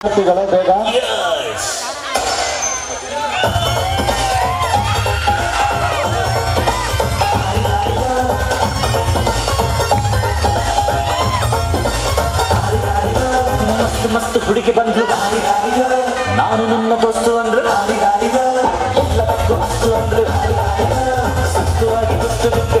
ஆர்த்திகளை வேகம் ಮಸ್ತ್ ಹುಡುಕಿ ಬಂದು ನಾನು ನಿನ್ನ ದೋಸ್ತು ಅಂದ್ರೆ ಎಲ್ಲದಕ್ಕೂ ಅಷ್ಟು ಅಂದ್ರೆ ಸುಸ್ತವಾಗಿ ಬಿಟ್ಟು ಬಿಟ್ಟು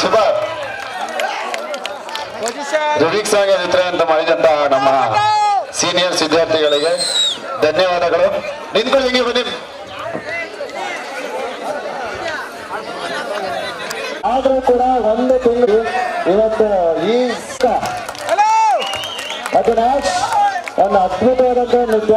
ಸೂಪರ್. ರುಡಿಕ್ ಸಾಂಗ್ ಚಿತ್ರ ಅಂತ ಮಾಡಿದಂತ ನಮ್ಮ ಸೀನಿಯರ್ಸ್ ವಿದ್ಯಾರ್ಥಿಗಳಿಗೆ ಧನ್ಯವಾದಗಳು. ನಿಂತ್ಕೊಳ್ಳಿ ಹಿಂಗೆ ಬನ್ನಿ. ಆದ್ರೂ ಕೂಡ ಒಂದು ತಿಂಗಳು ಇವತ್ತು ಈ ಅಜನಾಥ್ ಒಂದು ಅದ್ಭುತವಾದಂತಹ ನೃತ್ಯ